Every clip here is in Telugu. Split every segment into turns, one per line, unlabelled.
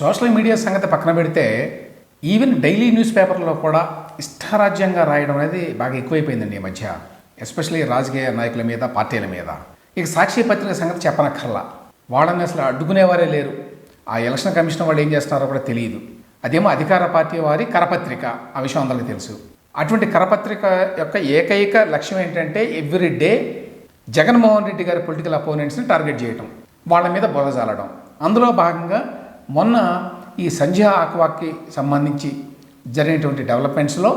సోషల్ మీడియా సంగతి పక్కన పెడితే ఈవెన్ డైలీ న్యూస్ పేపర్లో కూడా ఇష్టారాజ్యంగా రాయడం అనేది బాగా ఎక్కువైపోయిందండి ఈ మధ్య. ఎస్పెషల్లీ రాజకీయ నాయకుల మీద పార్టీల మీద. ఇక సాక్షి పత్రిక సంగతి చెప్పనక్కర్లా. వాళ్ళని అసలు అడ్డుకునేవారే లేరు. ఆ ఎలక్షన్ కమిషన్ వాళ్ళు ఏం చేస్తున్నారో కూడా తెలియదు. అదేమో అధికార పార్టీ వారి కరపత్రిక ఆ విషయం అందరికీ తెలుసు. అటువంటి కరపత్రిక యొక్క ఏకైక లక్ష్యం ఏంటంటే ఎవ్రీ డే జగన్మోహన్ రెడ్డి గారి పొలిటికల్ అపోనెంట్స్ని టార్గెట్ చేయటం వాళ్ళ మీద బురజాలడం అందులో భాగంగా మొన్న ఈ సంధ్య ఆక్వాకి సంబంధించి జరిగినటువంటి డెవలప్మెంట్స్లో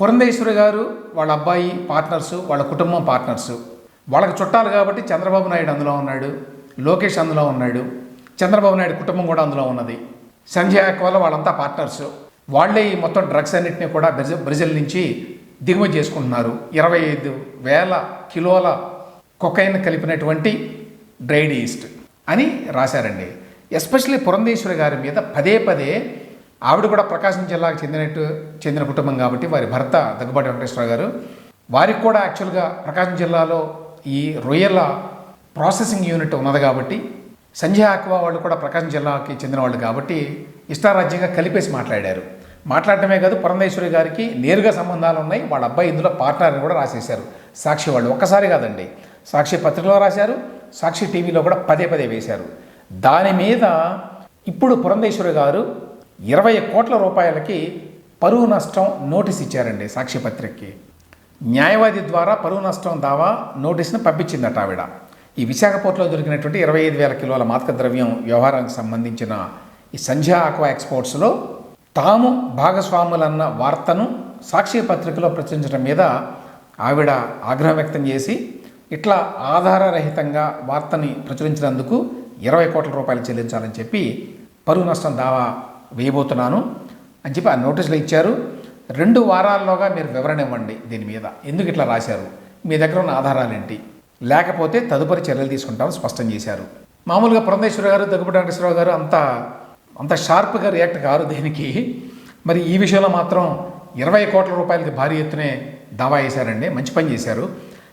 పురంధేశ్వరి గారు వాళ్ళ అబ్బాయి పార్ట్నర్సు వాళ్ళ కుటుంబం పార్ట్నర్సు. వాళ్ళకి చుట్టాలు కాబట్టి చంద్రబాబు నాయుడు అందులో ఉన్నాడు లోకేష్ అందులో ఉన్నాడు చంద్రబాబు నాయుడు కుటుంబం కూడా అందులో ఉన్నది. సంజయ్ ఆక్వాలో వాళ్ళంతా పార్ట్నర్స్. వాళ్ళే ఈ మొత్తం డ్రగ్స్ అన్నింటినీ కూడా బ్రెజిల్ బ్రెజిల్ నుంచి దిగుమతి చేసుకుంటున్నారు. ఇరవై ఐదు వేల కిలోల కొకైన్ కలిపినటువంటి డ్రైడ్ ఈస్ట్ అని రాశారండి. ఎస్పెషల్లీ పురంధేశ్వరి గారి మీద పదే పదే ఆవిడ కూడా ప్రకాశం జిల్లాకు చెందినట్టు చెందిన కుటుంబం కాబట్టి వారి భర్త దగ్గుబాటి వెంకటేశ్వర గారు వారికి కూడా యాక్చువల్గా ప్రకాశం జిల్లాలో ఈ రొయ్యల ప్రాసెసింగ్ యూనిట్ ఉన్నది కాబట్టి సంజయ్ ఆక్వా వాళ్ళు కూడా ప్రకాశం జిల్లాకి చెందిన వాళ్ళు కాబట్టి ఇష్టారాజ్యంగా కలిపేసి మాట్లాడారు. మాట్లాడటమే కాదు పురంధేశ్వరి గారికి నేరుగా సంబంధాలు ఉన్నాయి. వాళ్ళ అబ్బాయి ఇందులో పార్ట్నర్ అని కూడా రాసేశారు. సాక్షి వాళ్ళు ఒక్కసారి కాదండి. సాక్షి పత్రికలో రాశారు. సాక్షి టీవీలో కూడా పదే పదే వేశారు. దాని మీద ఇప్పుడు పురంధేశ్వరి గారు ఇరవై కోట్ల రూపాయలకి పరువు నష్టం నోటీస్ ఇచ్చారండి సాక్షి పత్రికకి న్యాయవాది ద్వారా పరువు నష్టం దావా నోటీస్ను పంపించిందట ఆవిడ. ఈ విశాఖపట్నంలో దొరికినటువంటి ఇరవై ఐదు వేల కిలోల మాదక ద్రవ్యం వ్యవహారానికి సంబంధించిన ఈ సంధ్యా ఆక్వా ఎక్స్పోర్ట్స్లో తాము భాగస్వాములన్న వార్తను సాక్షి పత్రికలో ప్రచురించడం మీద ఆవిడ ఆగ్రహం వ్యక్తం చేసి ఇట్లా ఆధారరహితంగా వార్తని ప్రచురించినందుకు ఇరవై కోట్ల రూపాయలు చెల్లించాలని చెప్పి పరువు నష్టం దావా వేయబోతున్నాను అని చెప్పి ఆ నోటీసులు ఇచ్చారు. రెండు వారాల్లోగా మీరు వివరణ ఇవ్వండి దీని మీద. ఎందుకు ఇట్లా రాశారు? మీ దగ్గర ఉన్న ఆధారాలు ఏంటి? లేకపోతే తదుపరి చర్యలు తీసుకుంటామని స్పష్టం చేశారు. మామూలుగా పురంధేశ్వర గారు దగ్గుబడి వెంకటేశ్వరరావు గారు అంత అంత షార్ప్గా రియాక్ట్ కారు దీనికి. మరి ఈ విషయంలో మాత్రం ఇరవై కోట్ల రూపాయలకి భారీ ఎత్తునే దావా వేశారండి. మంచి పని చేశారు.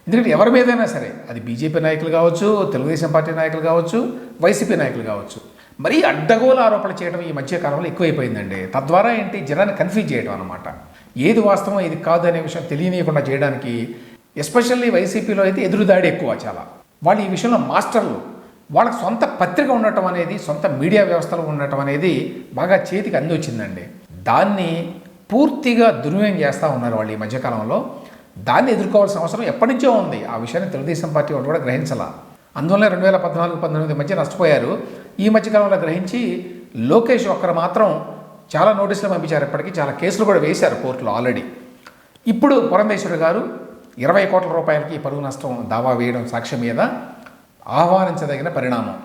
ఎందుకంటే ఎవరి మీదైనా సరే అది బీజేపీ నాయకులు కావచ్చు తెలుగుదేశం పార్టీ నాయకులు కావచ్చు వైసీపీ నాయకులు కావచ్చు. మరీ అడ్డగోలు ఆరోపణలు చేయడం ఈ మధ్యకాలంలో ఎక్కువైపోయిందండి. తద్వారా ఏంటి జనాన్ని కన్ఫ్యూజ్ చేయడం అనమాట ఏది వాస్తవం ఇది కాదు అనే విషయం తెలియనియకుండా చేయడానికి ఎస్పెషల్లీ వైసీపీలో అయితే ఎదురుదాడి ఎక్కువ చాలా. వాళ్ళు ఈ విషయంలో మాస్టర్లు. వాళ్ళకి సొంత పత్రిక ఉండటం అనేది సొంత మీడియా వ్యవస్థలో ఉండటం అనేది బాగా చేతికి అంది వచ్చిందండి. దాన్ని పూర్తిగా దుర్వినియోగం చేస్తూ ఉన్నారు వాళ్ళు ఈ మధ్యకాలంలో దాన్ని ఎదుర్కోవాల్సిన అవసరం ఎప్పటి నుంచో ఉంది. ఆ విషయాన్ని తెలుగుదేశం పార్టీ వాళ్ళు కూడా గ్రహించాల. అందువల్ల రెండు వేల పద్నాలుగు పంతొమ్మిది మధ్య నష్టపోయారు. ఈ మధ్యకాలంలో గ్రహించి లోకేష్ ఒక్కరు మాత్రం చాలా నోటీసులు పంపించారు. ఇప్పటికీ చాలా కేసులు కూడా వేశారు కోర్టులో ఆల్రెడీ. ఇప్పుడు పురంధేశ్వరి గారు ఇరవై కోట్ల రూపాయలకి పరువు నష్టం దావా వేయడం సాక్ష్యం మీద ఆహ్వానించదగిన పరిణామం.